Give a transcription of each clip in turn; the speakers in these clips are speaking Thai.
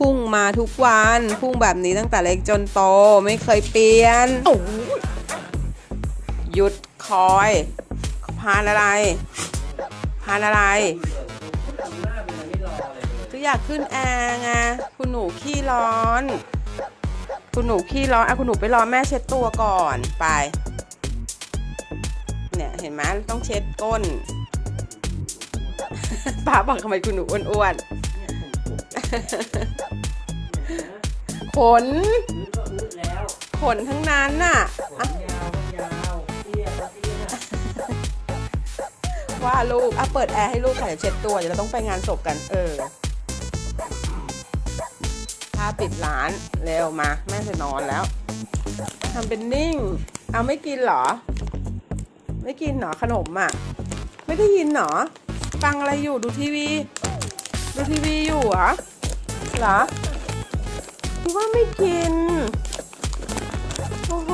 พุ่งมาทุกวัน พุ่งแบบนี้ตั้งแต่เล็กจนโตไม่เคยเปลี่ยนโอ้ยหยุดคอยพานอะไร พานอะไรทำหน้าเป็นอะไรไม่รอเลยเลยก็อยากขึ้นแอร์ไงคุณหนูขี้ร้อน คุณหนูขี้ร้อนอะคุณหนูไปรอแม่เช็ดตัวก่อนไป เนี่ยเห็นไหมต้องเช็ดก้นป้าบอกทำไมคุณหนูอ้วนเนี่ยผมผมๆ ขน อื้อก็อื้อแล้วขนทั้งนั้นน่ะขนยาวก็ยาวเตี้ยก็เตี้ยว่าลูกอะเปิดแอร์ให้ลูกค่ะเดี๋ยวเช็ดตัว เดี๋ยวเราต้องไปงานศพกัน เออถ้าปิดร้าน เร็วมา แม่จะนอนแล้วทำเป็นนิ่ง เอาไม่กินเหรอ ไม่กินเหรอขนมอะ ไม่ได้ยินเหรอ ฟังอะไรอยู่ดูทีวี ดูทีวีอยู่เหรอ เหรอคิดว่าไม่กิน โอ้โห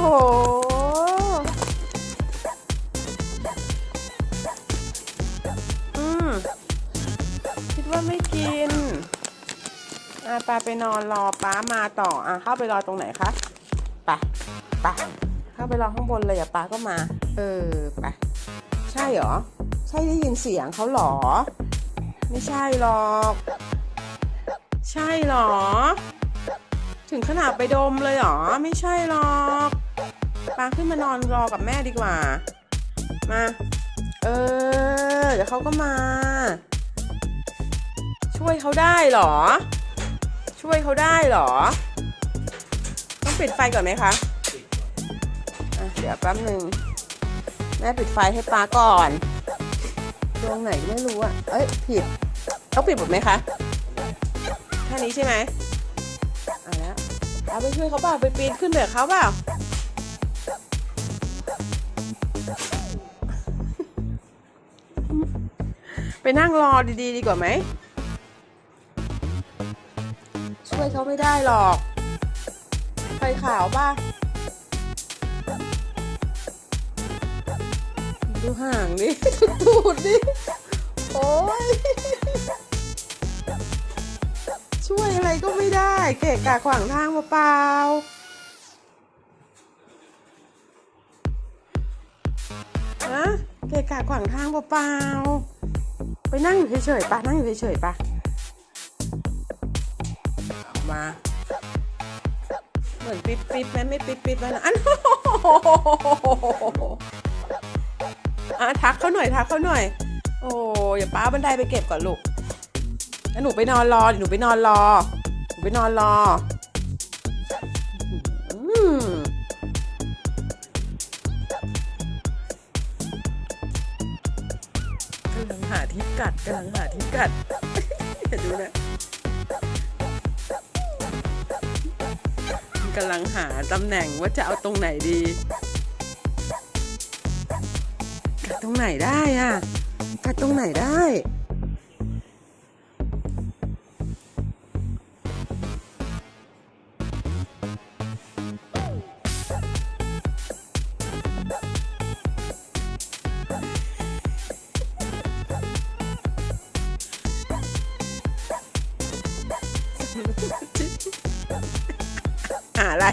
อืม คิดว่าไม่กิน อะปาไปนอนรอป้ามาต่อ อะ เข้าไปรอตรงไหนคะไปไปเข้าไปรอข้างบนเลยอะป้าก็มา เออไปใช่เหรอ ใช่ได้ยินเสียงเขาเหรอ ไม่ใช่หรอก ใช่หรอ ถึงขนาดไปดมเลยหรอ ไม่ใช่หรอกปาขึ้นมานอนรอกับแม่ดีกว่า มา เออ เดี๋ยวเขาก็มา ช่วยเขาได้หรอ ช่วยเขาได้หรอ ต้องปิดไฟก่อนไหมคะเดี๋ยวแป๊บหนึ่งแม่ปิดไฟให้ปาก่อนดวงไหนไม่รู้อะ เอ้ยผิด ต้องปิดหมดไหมคะ แค่นี้ใช่ไหมเอะแล้วเอาไปช่วยเขาเปล่าไปปีนขึ้นเดือเขาเปล่าไปนั่งรอดีๆ ดีกว่าไหม ช่วยเขาไม่ได้หรอก ไฟขาวป่ะ ดูห่างดิ ดูดดิโอ้ย ช่วยอะไรก็ไม่ได้ เกะกะขวางทางเปล่าๆฮะเกะกะขวางทางเปล่าๆไปนั่งอยู่เฉยๆปะนั่งอยู่เฉยๆปะเอามาเหมือนปิดปิดๆไหมไม่ปิดปิดๆแล้วนะอันอะทักเขาหน่อยทักเขาหน่อย โอ้อย่าป้าบันไดไปเก็บก่อนลูก แล้วหนูไปนอนรอหนูไปนอนรอ หนูไปนอนรออืมกำลังหาที่กัดกำลังหาที่กัดอย่าดูนะกำลังหาตำแหน่งว่าจะเอาตรงไหนดีกัดตรงไหนได้อะกัดตรงไหนได้ อะไร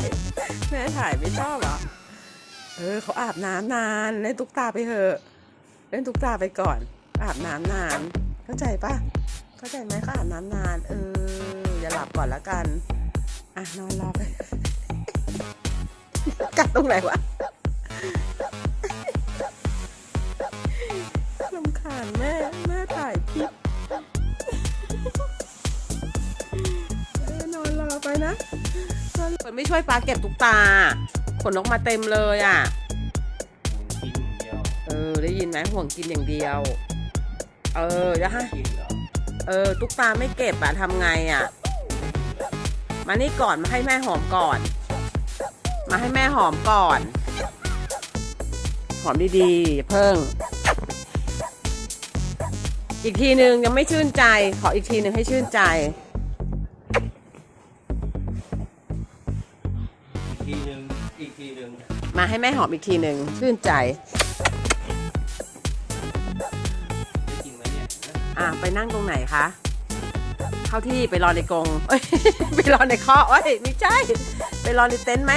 แม่ถ่ายไม่ชอบหรอ เออเขาอาบน้ำนานเล่นตุ๊กตาไปเถอะเล่นตุ๊กตาไปก่อน อาบน้ำนาน เข้าใจปะเข้าใจไหมเขาอาบน้ำนาน เอออย่าหลับก่อนละกัน อะนอนรอไปกัดตรงไหนวะ นอนรอไม่ช่วยปลาเก็บตุ๊กตา ขนออกมาเต็มเลยอะ กินอย่างเดียวเออ ได้ยินไหมห่วงกินอย่างเดียว เออจะให้กินเหรอเออ ตุ๊กตาไม่เก็บอะทำไงอะมานี่ก่อน มาให้แม่หอมก่อน มาให้แม่หอมก่อน หอมดีๆอย่าเพิ่ง อีกทีหนึ่งยังไม่ชื่นใจ ขออีกทีหนึ่งให้ชื่นใจ มาให้แม่หอมอีกทีหนึ่งชื่นใจ อะไปนั่งตรงไหนคะ เข้าที่ไปรอในกรงเอ้ยไปรอในคอเอ้ยไม่ใช่ ไปรอในเต็นท์ไหม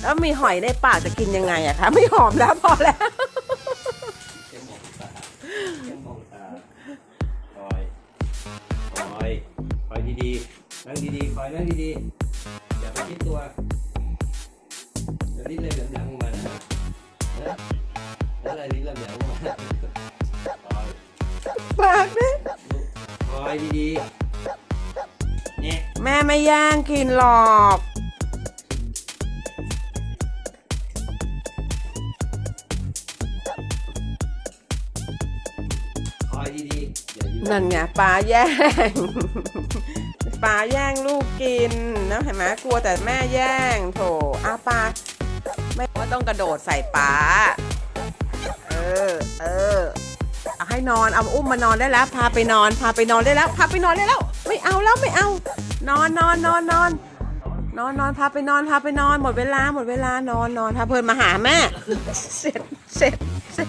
แล้วมีหอยในปากจะกินยังไงอะคะไม่หอมแล้วพอแล้ว คอย คอย คอยดีๆ นั่งดีๆ คอยนั่งดีๆ อย่าไปคิดตัว ลิ้นเลยเหลืองๆออกมานะแล้วอะไรลิ้นเหลืองๆออกมาปากนี่คอยดีๆเนี่ยแม่ไม่ย่างกินหรอกคอยดีๆอย่ายืนนั่นไงปลาแย่ง ปลาแย่งลูกกินนะเห็นไหมกลัวแต่แม่แย่งโถอาปลาไม่ว่าต้องกระโดดใส่ปลาเออเออเอาให้นอนเอาอุ้มมานอนได้แล้ว พาไปนอน พาไปนอนได้แล้ว พาไปนอนได้แล้ว ไม่เอาแล้วไม่เอา นอนนอนนอนนอนนอนนอนพาไปนอนพาไปนอนหมดเวลาหมดเวลานอนนอนพาเพลินมาหาแม่เสร็จเสร็จเสร็จ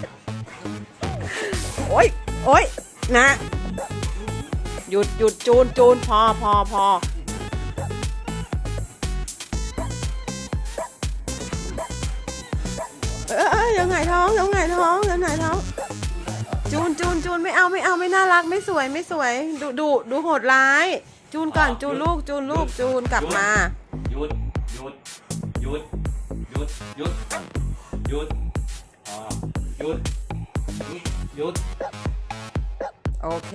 โอ๊ยโอ๊ยนะ หยุดหยุดจูนจูนพอพอพอเออเออยังไงท้องยังไงท้องยังไงท้อง จูนจูนจูนไม่เอาไม่เอาไม่น่ารักไม่สวยไม่สวย ดูดูดูโหดร้าย จูนก่อนจูนลูกจูนลูกจูนกลับมาหยุดหยุดหยุดหยุดหยุดหยุดพอหยุดหยุดหยุดโอเค